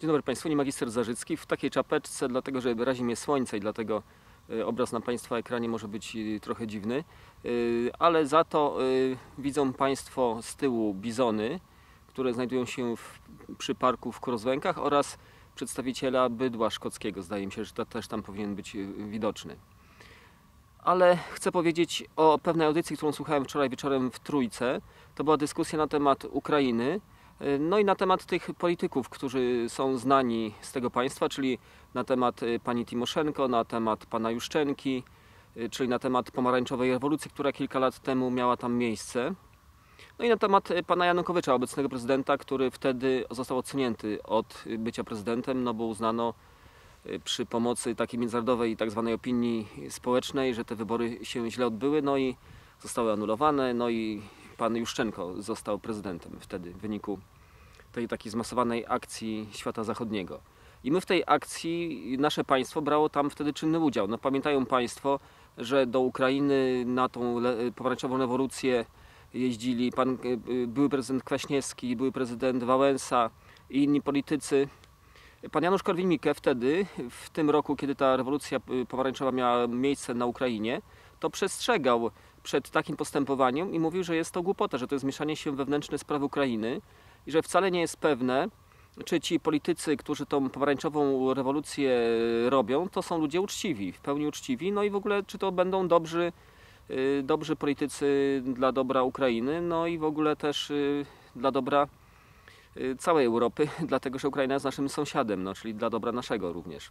Dzień dobry Państwu, nie magister Zarzycki w takiej czapeczce, dlatego że razi mnie słońce i dlatego y, obraz na Państwa ekranie może być y, trochę dziwny, Y, ale za to widzą Państwo z tyłu bizony, które znajdują się w, przy parku w Krozwękach oraz przedstawiciela bydła szkockiego. Zdaje mi się, że to też tam powinien być widoczny. Ale chcę powiedzieć o pewnej audycji, którą słuchałem wczoraj wieczorem w Trójce. To była dyskusja na temat Ukrainy, no i na temat tych polityków, którzy są znani z tego państwa, czyli na temat y, pani Timoszenko, na temat pana Juszczenki, y, czyli na temat pomarańczowej rewolucji, która kilka lat temu miała tam miejsce. No i na temat y, pana Janukowycza, obecnego prezydenta, który wtedy został odsunięty od y, bycia prezydentem, no bo uznano y, przy pomocy takiej międzynarodowej tak zwanej opinii społecznej, że te wybory się źle odbyły, no i zostały anulowane, no i pan Juszczenko został prezydentem wtedy w wyniku tej takiej zmasowanej akcji świata zachodniego. I my w tej akcji, nasze państwo brało tam wtedy czynny udział. No pamiętają państwo, że do Ukrainy na tą pomarańczową rewolucję jeździli pan y, y, były prezydent Kwaśniewski, były prezydent Wałęsa i inni politycy. Pan Janusz Korwin-Mikke wtedy, w tym roku, kiedy ta rewolucja y, pomarańczowa miała miejsce na Ukrainie, to przestrzegał przed takim postępowaniem i mówił, że jest to głupota, że to jest mieszanie się wewnętrzne sprawy Ukrainy i że wcale nie jest pewne, czy ci politycy, którzy tą pomarańczową rewolucję robią, to są ludzie uczciwi, w pełni uczciwi, no i w ogóle czy to będą dobrzy, y, dobrzy politycy dla dobra Ukrainy, no i w ogóle też y, dla dobra całej Europy, dlatego że Ukraina jest naszym sąsiadem, no, czyli dla dobra naszego również.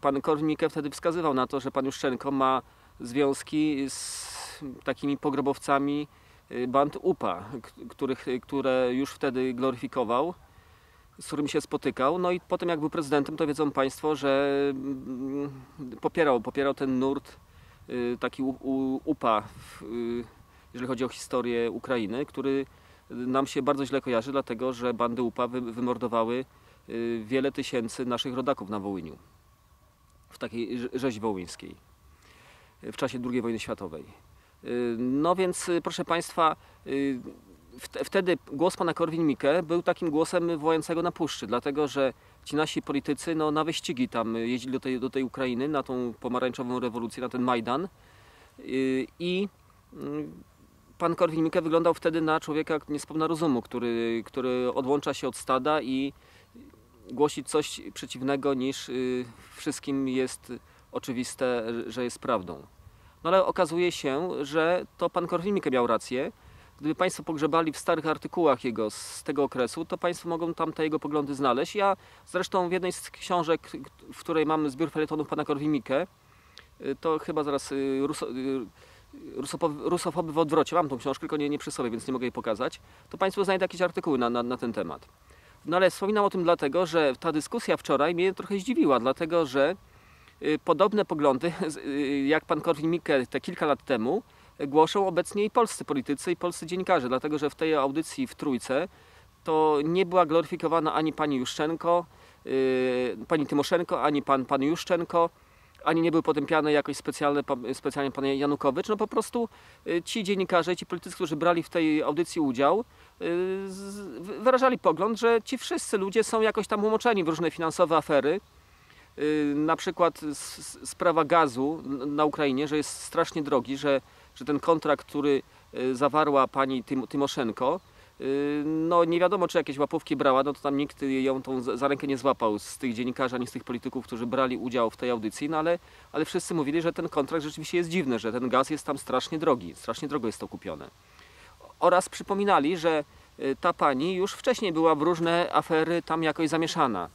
Pan Korwin-Mikke wtedy wskazywał na to, że pan Juszczenko ma związki z takimi pogrobowcami y, band UPA, których, które już wtedy gloryfikował, z którymi się spotykał. No i potem jak był prezydentem, to wiedzą Państwo, że mm, popierał, popierał ten nurt y, taki UPA, y, jeżeli chodzi o historię Ukrainy, który nam się bardzo źle kojarzy, dlatego że bandy UPA wy, wymordowały y, wiele tysięcy naszych rodaków na Wołyniu w takiej rze- rzezi wołyńskiej w czasie II wojny światowej. Y, No więc y, proszę Państwa, y, wte- wtedy głos pana Korwin-Mikke był takim głosem wołającego na puszczy, dlatego że ci nasi politycy no, na wyścigi tam jeździli do tej, do tej Ukrainy, na tą pomarańczową rewolucję, na ten Majdan i mm, pan Korwin-Mikke wyglądał wtedy na człowieka niespełna rozumu, który, który odłącza się od stada i głosi coś przeciwnego niż wszystkim jest oczywiste, że jest prawdą. No ale okazuje się, że to pan Korwin-Mikke miał rację. Gdyby Państwo pogrzebali w starych artykułach jego z tego okresu, to Państwo mogą tam te jego poglądy znaleźć. Ja zresztą w jednej z książek, w której mamy zbiór felietonów pana Korwin-Mikke, y, to chyba zaraz y, ruso, y, rusofoby w odwrocie, mam tą książkę, tylko nie, nie przy sobie, więc nie mogę jej pokazać, to Państwo znajdą jakieś artykuły na, na, na ten temat. No ale wspominam o tym dlatego, że ta dyskusja wczoraj mnie trochę zdziwiła, dlatego że podobne poglądy, y, jak pan Korwin-Mikke te kilka lat temu, y, głoszą obecnie i polscy politycy i polscy dziennikarze, dlatego że w tej audycji w Trójce to nie była gloryfikowana ani pani Juszczenko, y, pani Tymoszenko, ani pan, pan Juszczenko, ani nie był potępiany jakoś specjalnie, pa- specjalnie pan Janukowycz, no po prostu y, ci dziennikarze, ci politycy, którzy brali w tej audycji udział, y, wyrażali pogląd, że ci wszyscy ludzie są jakoś tam umoczeni w różne finansowe afery. Y, Na przykład sprawa gazu na Ukrainie, że jest strasznie drogi, że, że ten kontrakt, który y, zawarła pani Tym, Tymoszenko, y, no nie wiadomo czy jakieś łapówki brała, no to tam nikt ją tą za rękę nie złapał z tych dziennikarzy ani z tych polityków, którzy brali udział w tej audycji, no ale, ale wszyscy mówili, że ten kontrakt rzeczywiście jest dziwny, że ten gaz jest tam strasznie drogi, strasznie drogo jest to kupione. Oraz przypominali, że ta pani już wcześniej była w różne afery tam jakoś zamieszana.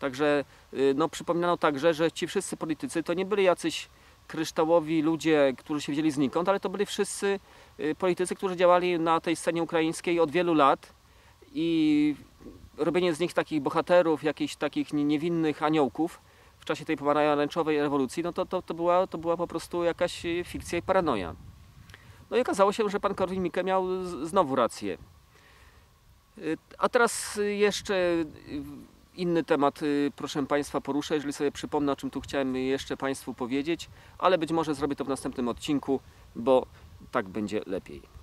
Także y, no, przypominano także, że ci wszyscy politycy to nie byli jacyś kryształowi ludzie, którzy się wzięli znikąd, ale to byli wszyscy y, politycy, którzy działali na tej scenie ukraińskiej od wielu lat i robienie z nich takich bohaterów, jakichś takich nie- niewinnych aniołków w czasie tej pomarańczowej rewolucji, no to, to, to, była, to była po prostu jakaś fikcja i paranoja. No i okazało się, że pan Korwin-Mikke miał znowu rację. Y, A teraz jeszcze inny temat, y, proszę Państwa, poruszę, jeżeli sobie przypomnę, o czym tu chciałem jeszcze Państwu powiedzieć, ale być może zrobię to w następnym odcinku, bo tak będzie lepiej.